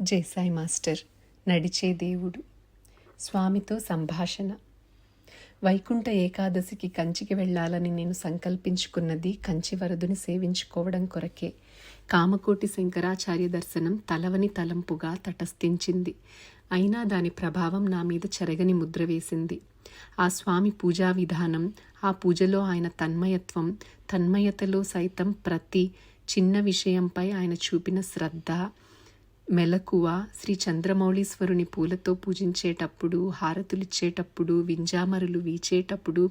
జేసాయి master నడిచే దేవుడు. స్వామితో సంభాషణ. వైకుంఠ ఏకాదశికి కంచికి వెళ్ళాలని నేను సంకల్పించుకున్నది కంచి వరదుని సేవించుకోవడం కొరకే. కామకోటి శంకరాచార్య దర్శనం తలవని తలంపుగా తటస్థించింది. అయినా దాని ప్రభావం నా మీద చెరగని ముద్ర వేసింది. ఆ స్వామి పూజా విధానం ఆ పూజలో ఆయన తన్మయత్వం తన్మయతలో సైతం ప్రతి చిన్న విషయంపై ఆయన చూపిన శ్రద్ధ మెలకువ శ్రీ చంద్రమౌళీశ్వరుని పూలతో పూజించేటప్పుడు హారతులిచ్చేటప్పుడు వింజామరులు వీచేటప్పుడు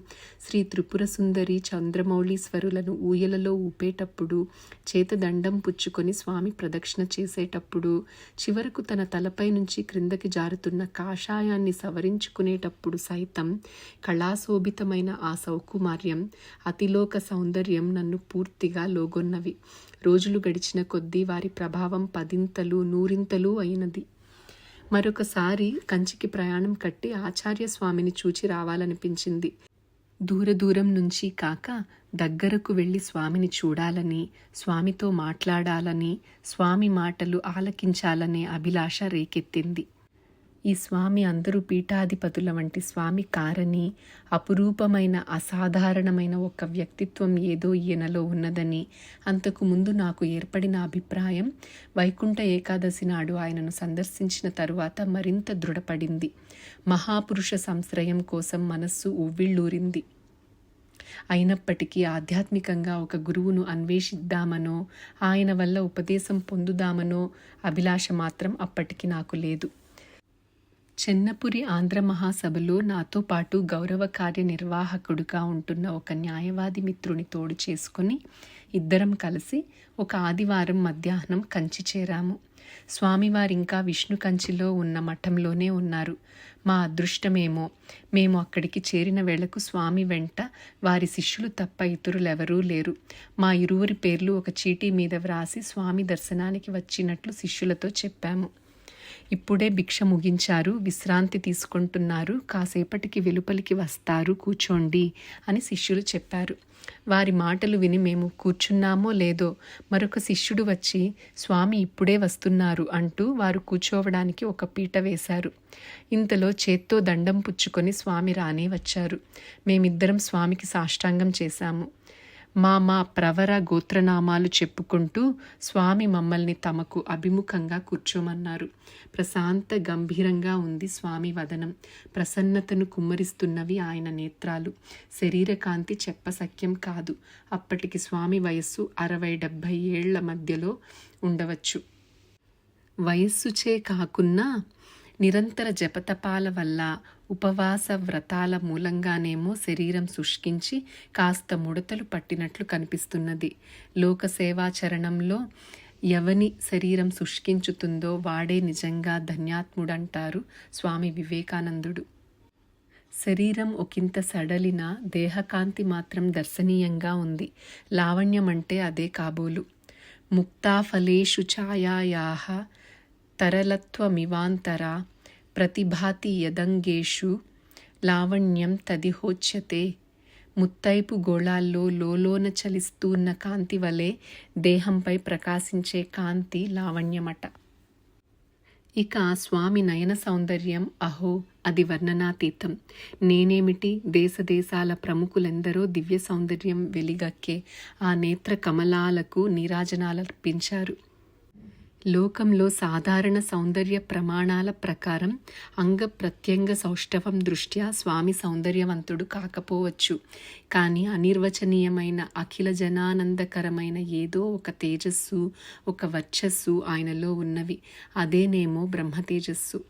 శ్రీ త్రిపుర సుందరి చంద్రమౌళీశ్వరులను ఊయలలో ఊపేటప్పుడు చేతదండం పుచ్చుకొని స్వామి ప్రదక్షిణ చేసేటప్పుడు చివరకు తన తలపై నుంచి క్రిందకి జారుతున్న కాషాయాన్ని సవరించుకునేటప్పుడు సైతం కళాశోభితమైన ఆ సౌకుమార్యం అతిలోక సౌందర్యం నన్ను పూర్తిగా లోగొన్నవి. రోజులు గడిచిన కొద్దీ వారి ప్రభావం పదింతలు నూరింతలు అయినది. మరొకసారి కంచికి ప్రయాణం కట్టి ఆచార్య స్వామిని చూచి రావాలనిపించింది. దూర దూరం నుంచి కాక దగ్గరకు వెళ్ళి స్వామిని చూడాలని స్వామితో మాట్లాడాలని స్వామి మాటలు ఆలకించాలనే అభిలాష రేకెత్తింది. ఈ స్వామి అందరూ పీఠాధిపతుల వంటి స్వామి కారని అపురూపమైన అసాధారణమైన ఒక వ్యక్తిత్వం ఏదో ఈయనలో ఉన్నదని అంతకు ముందు నాకు ఏర్పడిన అభిప్రాయం వైకుంఠ ఏకాదశి నాడు ఆయనను సందర్శించిన తరువాత మరింత దృఢపడింది. మహాపురుష సంశ్రయం కోసం మనస్సు ఉవ్విళ్ళూరింది అయినప్పటికీ ఆధ్యాత్మికంగా ఒక గురువును అన్వేషిద్దామనో ఆయన వల్ల ఉపదేశం పొందుదామనో అభిలాష మాత్రం అప్పటికి నాకు లేదు. చెన్నపురి ఆంధ్ర మహాసభలో నాతో పాటు గౌరవ కార్యనిర్వాహకుడుగా ఉంటున్న ఒక న్యాయవాది మిత్రుని తోడు చేసుకుని ఇద్దరం కలిసి ఒక ఆదివారం మధ్యాహ్నం కంచి చేరాము. స్వామివారింకా విష్ణు కంచిలో ఉన్న మఠంలోనే ఉన్నారు. మా అదృష్టమేమో మేము అక్కడికి చేరిన వేళకు స్వామి వెంట వారి శిష్యులు తప్ప ఇతరులెవరూ లేరు. మా ఇరువురి పేర్లు ఒక చీటీ మీద వ్రాసి స్వామి దర్శనానికి వచ్చినట్లు శిష్యులతో చెప్పాము. ఇప్పుడే భిక్ష ముగించారు విశ్రాంతి తీసుకుంటున్నారు కాసేపటికి వెలుపలికి వస్తారు కూర్చోండి అని శిష్యులు చెప్పారు. వారి మాటలు విని మేము కూర్చున్నామో లేదో మరొక శిష్యుడు వచ్చి స్వామి ఇప్పుడే వస్తున్నారు అంటూ వారు కూర్చోవడానికి ఒక పీట వేశారు. ఇంతలో చేత్తో దండం పుచ్చుకొని స్వామి రానే వచ్చారు. మేమిద్దరం స్వామికి సాష్టాంగం చేశాము. మా మా ప్రవర గోత్రనామాలు చెప్పుకుంటూ స్వామి మమ్మల్ని తమకు అభిముఖంగా కూర్చోమన్నారు. ప్రశాంత గంభీరంగా ఉంది స్వామి వదనం. ప్రసన్నతను కుమ్మరిస్తున్నవి ఆయన నేత్రాలు. శరీరకాంతి చెప్పసఖ్యం కాదు. అప్పటికి స్వామి వయస్సు అరవై డెబ్భై ఏళ్ళ మధ్యలో ఉండవచ్చు. వయస్సుచే కాకున్నా నిరంతర జపతపాల వల్ల ఉపవాస వ్రతాల మూలంగానేమో శరీరం శుష్కించి కాస్త ముడతలు పట్టినట్లు కనిపిస్తున్నది. లోక సేవాచరణంలో ఎవని శరీరం శుష్కించుతుందో వాడే నిజంగా ధన్యాత్ముడంటారు స్వామి వివేకానందుడు. శరీరం ఒకంత సడలిన దేహకాంతి మాత్రం దర్శనీయంగా ఉంది. లావణ్యం అంటే అదే కాబోలు. ముక్తాఫలేషు ఛాయాయాహ తరలత్వమివాంతర ప్రతిభాతి యదంగేషు లావణ్యం తదిహోచ్యతే ముత్తైపు గోళాల్లో లోలోన చలిస్తూన్న కాంతి వలె దేహంపై ప్రకాశించే కాంతి లావణ్యమట ఇక స్వామి నయన సౌందర్యం అహో అది వర్ణనాతీతం నేనేమిటి దేశదేశాల ప్రముఖులెందరో దివ్య సౌందర్యం వెలిగక్కే ఆ నేత్ర కమలాలకు నీరాజనాలర్పించారు లోకంలో సాధారణ సౌందర్య ప్రమాణాల ప్రకారం అంగ ప్రత్యంగ సౌష్ఠవం దృష్ట్యా స్వామి సౌందర్యవంతుడు కాకపోవచ్చు. కానీ అనిర్వచనీయమైన అఖిల జనానందకరమైన ఏదో ఒక తేజస్సు ఒక వర్చస్సు ఆయనలో ఉన్నవి. అదేనేమో బ్రహ్మ తేజస్సు.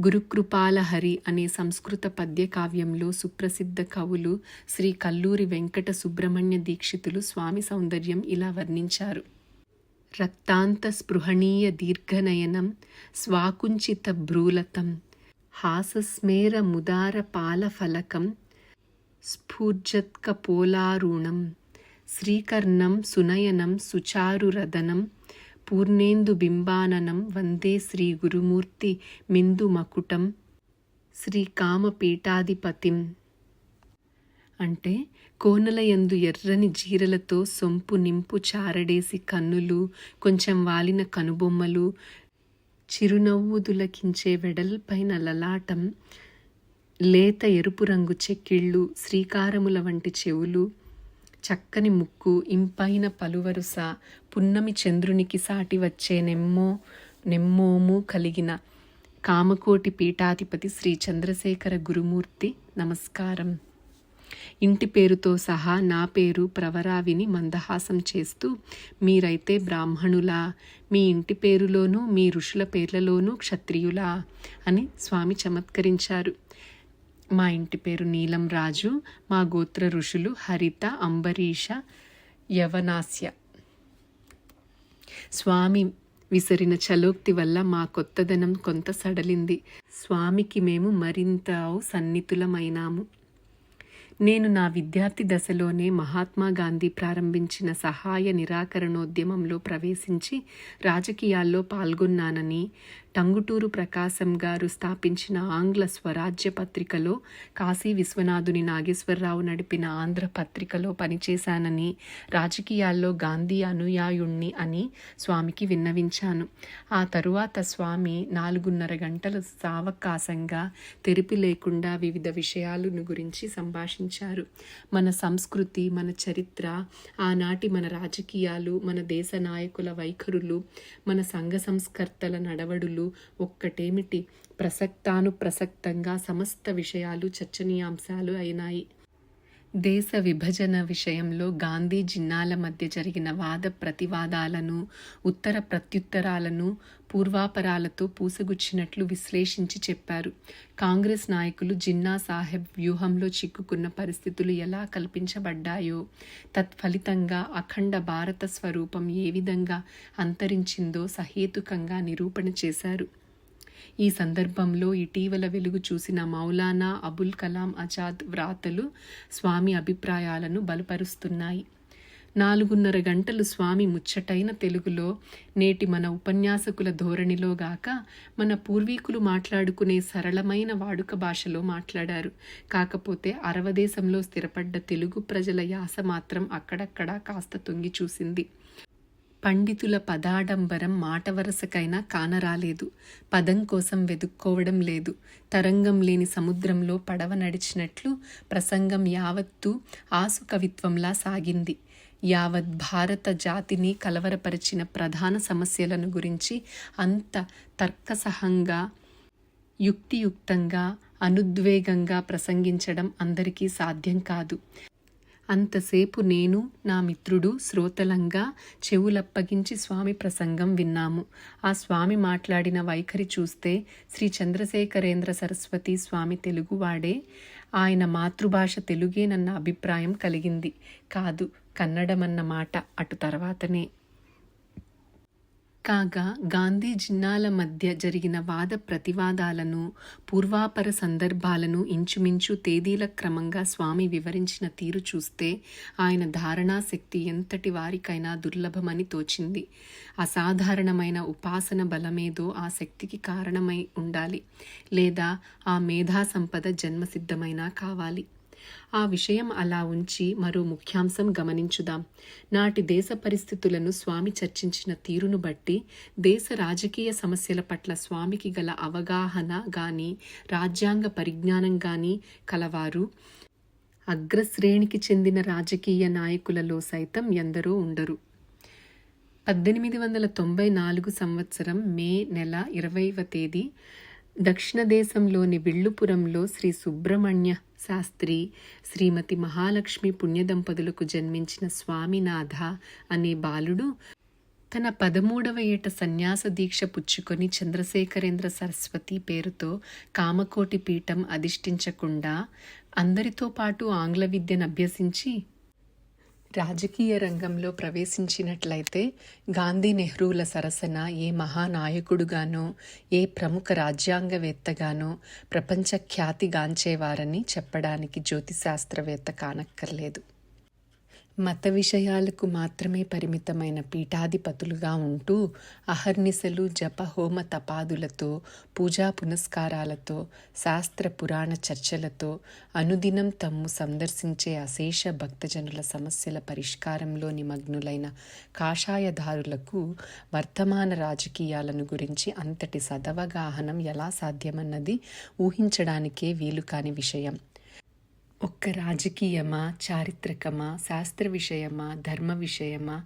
గురుకృపాలహరి అనే సంస్కృత పద్యకావ్యంలో సుప్రసిద్ధ కవులు శ్రీ కల్లూరి వెంకట సుబ్రహ్మణ్య దీక్షితులు స్వామి సౌందర్యం ఇలా వర్ణించారు. రక్తాంతస్పృహణీయ దీర్ఘనయనం స్వాకుంచిత భ్రూలతం హాసస్మేర ముదార పాలఫలకం స్ఫూర్జత్కపోలారుణం శ్రీకర్ణం సునయనం సుచారురదనం పూర్ణేందుబింబాననం వందే శ్రీ గురుమూర్తి మిందుమకుటం శ్రీకామపీఠాధిపతిం అంటే కోనలయందు ఎర్రని జీరలతో సొంపు నింపు చారడేసి కన్నులు కొంచెం వాలిన కనుబొమ్మలు చిరునవ్వు దులకించే వెడల్పైన లలాటం లేత ఎరుపు రంగు చెక్కిళ్ళు శ్రీకారముల వంటి చెవులు చక్కని ముక్కు ఇంపైన పలువరుస పున్నమి చంద్రునికి సాటి వచ్చే నెమ్మో నెమ్మోము కలిగిన కామకోటి పీఠాధిపతి శ్రీ చంద్రశేఖర గురుమూర్తి. నమస్కారం. ఇంటి పేరుతో సహా నా పేరు ప్రవరావిని మందహాసం చేస్తూ మీరైతే బ్రాహ్మణులా మీ ఇంటి పేరులోనూ మీ ఋషుల పేర్లలోనూ క్షత్రియులా అని స్వామి చమత్కరించారు. మా ఇంటి పేరు నీలం రాజు మా గోత్ర ఋషులు హరిత అంబరీష యవనాస్య. స్వామి విసిరిన చలోక్తి వల్ల మా కొత్తదనం కొంత సడలింది. స్వామికి మేము మరింత సన్నిహితులమైనాము నేను నా విద్యార్థి దశలోనే మహాత్మా గాంధీ ప్రారంభించిన సహాయ నిరాకరణోద్యమంలో ప్రవేశించి రాజకీయాల్లో పాల్గొన్నానని టంగుటూరు ప్రకాశం గారు స్థాపించిన ఆంగ్ల స్వరాజ్య పత్రికలో కాశీ విశ్వనాథుని నాగేశ్వరరావు నడిపిన ఆంధ్ర పత్రికలో పనిచేశానని రాజకీయాల్లో గాంధీ అనుయాయుణ్ణి అని స్వామికి విన్నవించాను. ఆ తరువాత స్వామి నాలుగున్నర గంటలు సావకాశంగా తెరిపి లేకుండా వివిధ విషయాలను గురించి సంభాషించారు. మన సంస్కృతి మన చరిత్ర ఆనాటి మన రాజకీయాలు మన దేశ నాయకుల వైఖరులు మన సంఘ సంస్కర్తల నడవడులు ఒక్కటేమిటి? ప్రసక్తానుప్రసక్తంగా సమస్త విషయాలు చర్చనీయాంశాలు అయినాయి. దేశ విభజన విషయంలో గాంధీ జిన్నాల మధ్య జరిగిన వాద ప్రతివాదాలను ఉత్తర ప్రత్యుత్తరాలను పూర్వాపరాలతో పూసగుచ్చినట్లు విశ్లేషించి చెప్పారు. కాంగ్రెస్ నాయకులు జిన్నా సాహెబ్ వ్యూహంలో చిక్కుకున్న పరిస్థితులు ఎలా కల్పించబడ్డాయో తత్ఫలితంగా అఖండ భారత స్వరూపం ఏ విధంగా అంతరించిందో సహేతుకంగా నిరూపణ చేశారు. ఈ సందర్భంలో ఇటీవల వెలుగు చూసిన మౌలానా అబుల్ కలాం ఆజాద్ వ్రాతలు స్వామి అభిప్రాయాలను బలపరుస్తున్నాయి. నాలుగున్నర గంటలు స్వామి ముచ్చటైన తెలుగులో నేటి మన ఉపన్యాసకుల ధోరణిలో గాక మన పూర్వీకులు మాట్లాడుకునే సరళమైన వాడుక భాషలో మాట్లాడారు. కాకపోతే అరవదేశంలో స్థిరపడ్డ తెలుగు ప్రజల యాస మాత్రం అక్కడక్కడా కాస్త తొంగి చూసింది. పండితుల పదాడంబరం మాట వరసకైనా కానరాలేదు. పదం కోసం వెదుక్కోవడం లేదు. తరంగం లేని సముద్రంలో పడవ నడిచినట్లు ప్రసంగం యావత్తూ ఆసు కవిత్వంలా సాగింది. యావత్ భారత జాతిని కలవరపరిచిన ప్రధాన సమస్యలను గురించి అంత తర్కసహంగా యుక్తియుక్తంగా అనుద్వేగంగా ప్రసంగించడం అందరికీ సాధ్యం కాదు. అంతసేపు నేను నా మిత్రుడు శ్రోతలంగా చెవులప్పగించి స్వామి ప్రసంగం విన్నాము. ఆ స్వామి మాట్లాడిన వైఖరి చూస్తే శ్రీ చంద్రశేఖరేంద్ర సరస్వతి స్వామి తెలుగువాడే. ఆయన మాతృభాష తెలుగేనన్న అభిప్రాయం కలిగింది. కాదు కన్నడమన్న మాట అటు తర్వాతనే. కాగా గాంధీ జిన్నాల మధ్య జరిగిన వాద ప్రతివాదాలను పూర్వాపర సందర్భాలను ఇంచుమించు తేదీల క్రమంగా స్వామి వివరించిన తీరు చూస్తే ఆయన ధారణాశక్తి ఎంతటి వారికైనా దుర్లభమని తోచింది. అసాధారణమైన ఉపాసన బలమేదో ఆ శక్తికి కారణమై ఉండాలి. లేదా ఆ మేధా సంపద జన్మసిద్ధమైనా కావాలి. ఆ విషయం అలా ఉంచి మరో ముఖ్యాంశం గమనించుదాం. నాటి దేశ పరిస్థితులను స్వామి చర్చించిన తీరును బట్టి దేశ రాజకీయ సమస్యల పట్ల స్వామికి గల అవగాహన గాని రాజ్యాంగ పరిజ్ఞానం గాని కలవారు. అగ్రశ్రేణికి చెందిన రాజకీయ నాయకులలో సైతం ఎందరో ఉండరు. పద్దెనిమిది వందల తొంభై నాలుగు సంవత్సరం మే నెల ఇరవైవ తేదీ దక్షిణ దేశంలోని విల్లుపురంలో శ్రీ సుబ్రహ్మణ్య శాస్త్రి శ్రీమతి మహాలక్ష్మి పుణ్యదంపతులకు జన్మించిన స్వామినాథ అనే బాలుడు తన పదమూడవ ఏట సన్యాస దీక్ష పుచ్చుకొని చంద్రశేఖరేంద్ర సరస్వతి పేరుతో కామకోటి పీఠం అధిష్ఠించకుండా అందరితో పాటు ఆంగ్ల విద్యను అభ్యసించి రాజకీయ రంగంలో ప్రవేశించినట్లయితే గాంధీ నెహ్రూల సరసన ఏ మహానాయకుడుగానో ఏ ప్రముఖ రాజ్యాంగవేత్తగానో ప్రపంచ ఖ్యాతిగాంచేవారని చెప్పడానికి జ్యోతిశాస్త్రవేత్త కానక్కర్లేదు. మత విషయాలకు మాత్రమే పరిమితమైన పీఠాధిపతులుగా ఉంటూ అహర్నిశలు జప హోమ తపాదులతో పూజా పునస్కారాలతో శాస్త్ర పురాణ చర్చలతో అనుదినం తమ్ము సందర్శించే అశేష భక్తజనుల సమస్యల పరిష్కారంలో నిమగ్నులైన కాషాయధారులకు వర్తమాన రాజకీయాలను గురించి అంతటి సదవగాహనం ఎలా సాధ్యమన్నది ఊహించడానికే వీలు కాని విషయం. ఒక్క రాజకీయమా చారిత్రకమా శాస్త్ర విషయమా ధర్మ విషయమా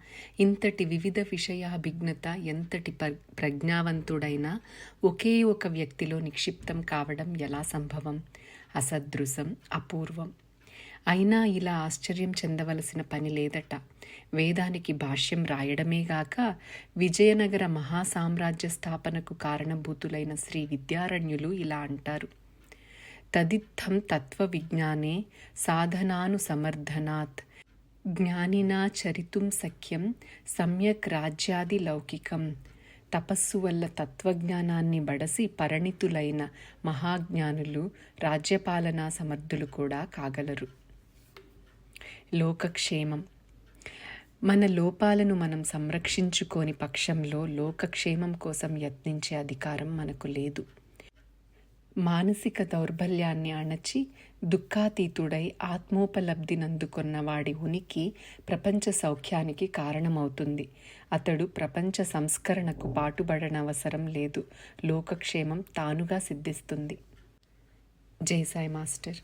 ఇంతటి వివిధ విషయాభిజ్ఞత ఎంతటి ప ప్రజ్ఞావంతుడైనా ఒకే ఒక వ్యక్తిలో నిక్షిప్తం కావడం ఎలా సంభవం? అసదృశం అపూర్వం. అయినా ఇలా ఆశ్చర్యం చెందవలసిన పని లేదట. వేదానికి భాష్యం రాయడమేగాక విజయనగర మహాసామ్రాజ్య స్థాపనకు కారణభూతులైన శ్రీ విద్యారణ్యులు ఇలా అంటారు. తదిత్థం తత్వవిజ్ఞానే సాధనానుసమర్థనాత్. జ్ఞానినా చరితుం సఖ్యం సమ్యక్ రాజ్యాది లౌకికం తపస్సు వల్ల తత్వజ్ఞానాన్ని బడసి పరిణితులైన మహాజ్ఞానులు రాజ్యపాలనా సమర్థులు కూడా కాగలరు. లోకక్షేమం. మన లోపాలను మనం సంరక్షించుకోని పక్షంలో లోకక్షేమం కోసం యత్నించే అధికారం మనకు లేదు. మానసిక దౌర్బల్యాన్ని అణచి దుఃఖాతీతుడై ఆత్మోపలబ్ధినందుకున్న వాడి ఉనికి ప్రపంచ సౌఖ్యానికి కారణమవుతుంది. అతడు ప్రపంచ సంస్కరణకు పాటుపడనవసరం లేదు. లోకక్షేమం తానుగా సిద్ధిస్తుంది. జై సాయి మాస్టర్.